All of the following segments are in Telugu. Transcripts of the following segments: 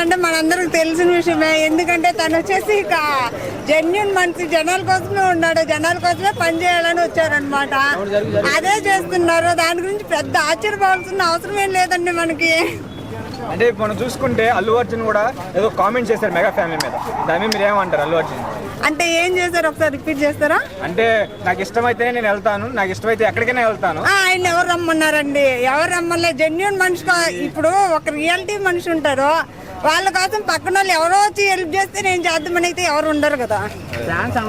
అంటే మనందరికి తెలిసిన విషయమే. ఎందుకంటే తను వచ్చేసి ఇక జెన్యున్ మనిషి జనాల కోసమే ఉన్నాడు. జనాల కోసమే పనిచేయాలని వచ్చారనమాట అదే చేస్తున్నారు. దాని గురించి పెద్ద ఆశ్చర్యపోవాల్సిన అవసరం ఏం లేదండి మనకి. అంటే మనం చూసుకుంటే అల్లు అర్జున్ కూడా ఏదో కామెంట్ చేశారు మెగా ఫ్యామిలీ మీద. దాని మీద మీరు ఏమంటారు అల్లు అర్జున్? అంటే ఏం చేశారు? ఒకసారి రిపీట్ చేస్తారా? అంటే నాకు ఇష్టమైతేనే నేను వెళ్తాను. నాకు ఇష్టమైతే ఎక్కడికైనా వెళ్తాను. ఆ, ఆయన ఎవరు రమ్మన్నారండి? ఎవరు రమ్మలే? జెన్యున్ మనిషి కా- ఇప్పుడు ఒక రియాలిటీ మనిషి ఉంటారు. వాళ్ళ కోసం పక్కన వాళ్ళు ఎవరో వచ్చి హెల్ప్ చేస్తే నేను చేద్దామని అయితే ఎవరు ఉండరు కదా.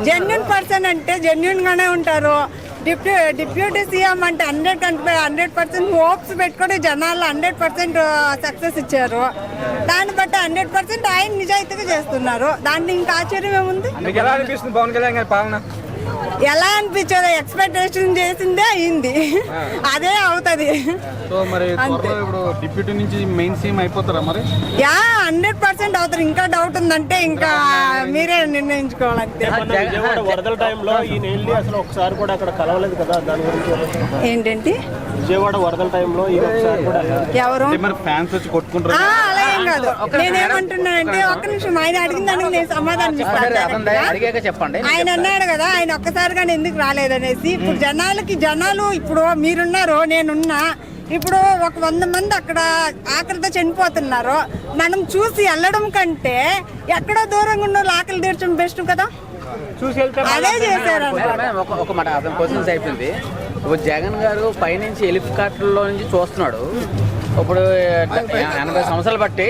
జెన్యున్ పర్సన్ అంటే జెన్యున్ గానే ఉంటారు. డిప్యూ డిప్యూటీ సీఎం అంటే హండ్రెడ్ హండ్రెడ్ పర్సెంట్ హోప్స్ పెట్టుకొని జనాలు హండ్రెడ్ పర్సెంట్ సక్సెస్ ఇచ్చారు. దాన్ని బట్టి హండ్రెడ్ పర్సెంట్ ఆయన నిజాయితీగా చేస్తున్నారు. దాన్ని ఇంకా ఆశ్చర్యం ఏముంది? మీకు ఎలా అనిపిస్తుంది పవన్ కళ్యాణ్ గారి పాలన? ఎలా అనిపించదు ఎక్స్పెక్టేషన్ చేసిందే అయింది. అదే అవుతుంది. సో మరి ఇప్పుడు డిప్యూటీ నుంచి మెయిన్ సీఎం అయిపోతారా మరి? యా హండ్రెడ్ పర్సెంట్ అవుతారు. ఇంకా డౌట్ ఉందంటే ఇంకా మీరే నిర్ణయించుకోవాలంతే. విజయవాడ వరదల టైంలో ఈయన వెళ్ళి అసలు ఒకసారి కూడా అక్కడ కలవలేదు కదా దాని గురించి. ఏంటంటి విజయవాడ వరదల టైంలో ఎవరు? ఫ్యాన్స్ వచ్చి కొట్టుకుంటారు కాదు. నేనేమంటున్నానంటే ఒక్క నిమిషం. ఆయన అడిగిన దానికి నేను సమాధానం ఇస్తాను చెప్పండి. ఆయన అన్నాడు కదా ఆయన ఒక్కసారిగా ఎందుకు రాలేదనేసి. ఇప్పుడు జనాలకి జనాలు ఇప్పుడు మీరున్నారు నేనున్నా. ఇప్పుడు ఒక వంద మంది అక్కడ ఆకలితో చనిపోతున్నారు. మనం చూసి వెళ్ళడం కంటే ఎక్కడో దూరంగా ఉన్న వాళ్ళు ఆకలి తీర్చడం బెస్ట్ కదా? చూసి వెళ్తే అదే చేశారు ఒక ఒక మాట క్వశ్చన్స్ అయిపోయింది. ఇప్పుడు జగన్ గారు పైనుంచి హెలికాప్టర్లో నుంచి చూస్తున్నాడు. ఇప్పుడు ఎనభై సంవత్సరాలు బట్టి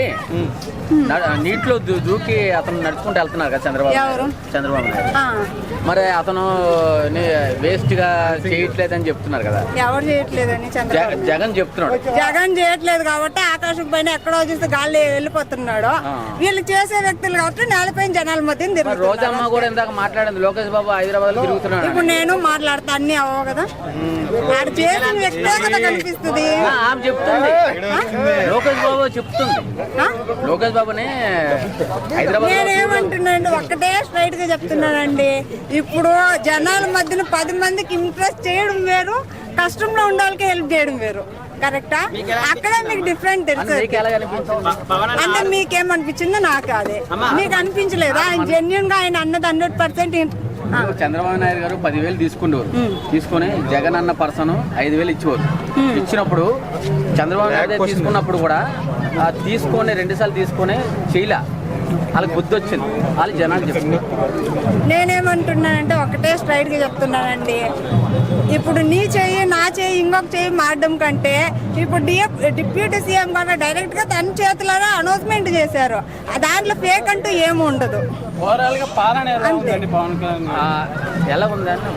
నీటిలో దూ- దూకి అతను నడుచుకుంటూ వెళ్తున్నారు కదా చంద్రబాబు. చంద్రబాబు నాయుడు. మరి అతను వేస్ట్గా చేయట్లేదని చెప్తున్నారు కదా. ఎవరు చేయట్లేదని జగ- జగన్ చెప్తున్నాడు. జగన్ చేయట్లేదు కాబట్టి ఆకాశం పైన ఎక్కడో చూస్తే గాలి వెళ్ళిపోతున్నాడు. వీళ్ళు చేసే వ్యక్తులు కాబట్టి నేలపైన జనాల మధ్య రోజమ్మ కూడా ఇందాక మాట్లాడింది. లోకేష్ బాబు హైదరాబాద్లో తిరుగుతున్నాడు ఇప్పుడు నేను మాట్లాడతా అన్ని అవ్వవు కదా. ఆడు చేసిన వ్యక్తే కదా కనిపిస్తుంది. చెప్తుంది. లోకేష్ బాబు చెప్తుంది? లోకేష్ బాబుని హైదరాబాద్లో నేనేమంటున్నాను ఒక్కటే స్ట్రైట్గా చెప్తున్నానండి. ఇప్పుడు జనాల మధ్యన పది మందికి ఇంప్రెస్ చేయడం వేరు కష్టంలో ఉండే వాళ్ళకి హెల్ప్ చేయడం వేరు. కరెక్టా? అక్కడే మీకు డిఫరెంట్ తెలుసు అంటే మీకేమనిపించిందో నాకు అదే. మీకు అనిపించలేదు? ఆయన జెన్యున్గా ఆయన అన్నది హండ్రెడ్ పర్సెంట్ చంద్రబాబు నాయుడు గారు పదివేలు తీసుకుండేవారు తీసుకొని జగన్ అన్న పర్సన్ ఐదు వేలు ఇచ్చేవారు. ఇచ్చినప్పుడు చంద్రబాబు నాయుడు గారు తీసుకున్నప్పుడు కూడా ఆ తీసుకొని రెండు సార్లు తీసుకొని చేయలే. వాళ్ళకి బుద్ధి వచ్చింది. వాళ్ళు జనాలు చెప్తున్నారు నేనేమంటున్నానంటే ఒకటే స్ట్రైట్గా చెప్తున్నానండి. ఇప్పుడు నీ చెయ్యి నా చెయ్యి ఇంకొక చెయ్యి మారడం కంటే ఇప్పుడు డిఎఫ్ డిప్యూటీ సీఎం కన్నా డైరెక్ట్గా తన చేతిలోనే అనౌన్స్మెంట్ చేశారు. ఆ దాంట్లో ఫేక్ అంటూ ఏమి ఉండదు. ఎలా ఉందండి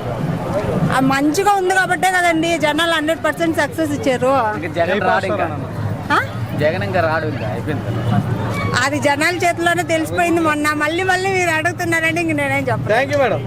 మంచిగా ఉంది కాబట్టే కదండి జనాలు హండ్రెడ్ పర్సెంట్ సక్సెస్ ఇచ్చారు. ఇంకా జగన్ ఇంకా రాడు ఇంకా అయిపోయింది అది జనాల చేతిలోనే తెలిసిపోయింది మొన్న. మళ్ళీ మళ్ళీ మీరు అడుగుతున్నారండి ఇంక నేనేం చెప్పను థ్యాంక్ యూ మేడం